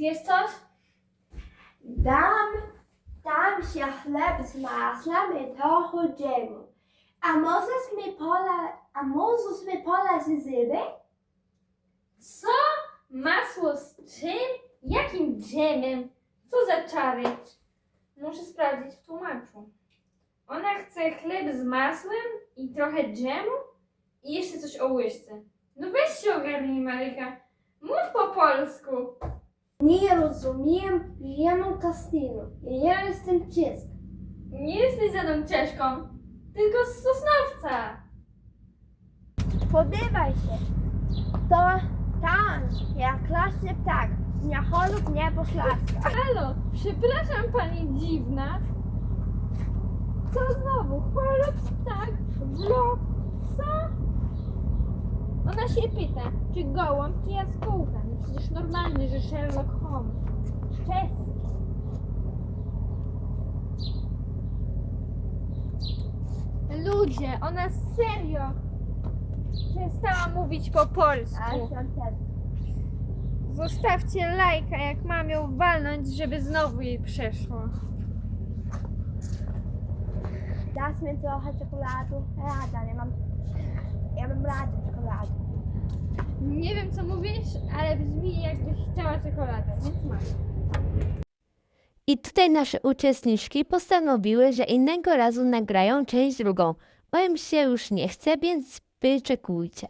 Zjesz coś? Dam, dam się chleb z masłem i trochę dżemu. A możesz mi pola, a możesz mi polać ryby? Co? Masło z czym? Jakim dżemem? Co za czary? Muszę sprawdzić w tłumaczu. Ona chce chleb z masłem i trochę dżemu i jeszcze coś o łyżce. No weź się ogarnij, Maryka. Mów po polsku. Nie rozumiem jemu kastynu. Ja jestem czeska. Nie jesteś żadną Czeszką, tylko z Sosnowca. Podywaj się. To tam, jak klasny ptak. Na holub nie poszlaska. Halo, przepraszam pani dziwna. Co znowu? Holub, tak, blok, co? Ona się pyta, czy gołąb, czy jaskółka. No przecież normalny, że Sherlock Holmes. Czeski. Ludzie, ona serio przestała mówić po polsku. Zostawcie lajka, jak mam ją walnąć, żeby znowu jej przeszło. Dasz mi trochę czekoladu? Rada, nie mam. Ja bym. Nie mówisz, ale brzmi jakbyś chciała czekoladę, więc masz. I tutaj nasze uczestniczki postanowiły, że innego razu nagrają część drugą, bo im się już nie chce, więc wyczekujcie.